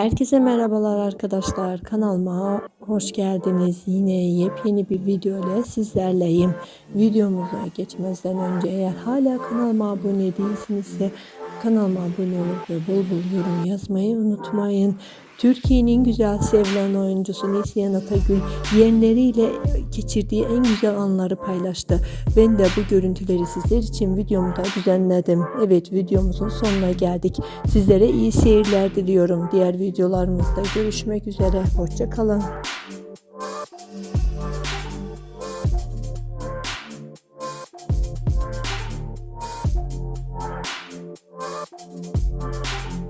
Herkese merhabalar arkadaşlar. Kanalıma hoş geldiniz. Yine yepyeni bir video ile sizlerleyim. Videomuza geçmezden önce eğer hala kanalıma abone değilsinizse kanalıma abone olup ve bol bol yorum yazmayı unutmayın. Türkiye'nin güzel sevilen oyuncusu Neslihan Atagül yeğenleriyle geçirdiği en güzel anları paylaştı. Ben de bu görüntüleri sizler için videomda düzenledim. Evet videomuzun sonuna geldik. Sizlere iyi seyirler diliyorum. Diğer videolarımızda görüşmek üzere. Hoşçakalın. Thank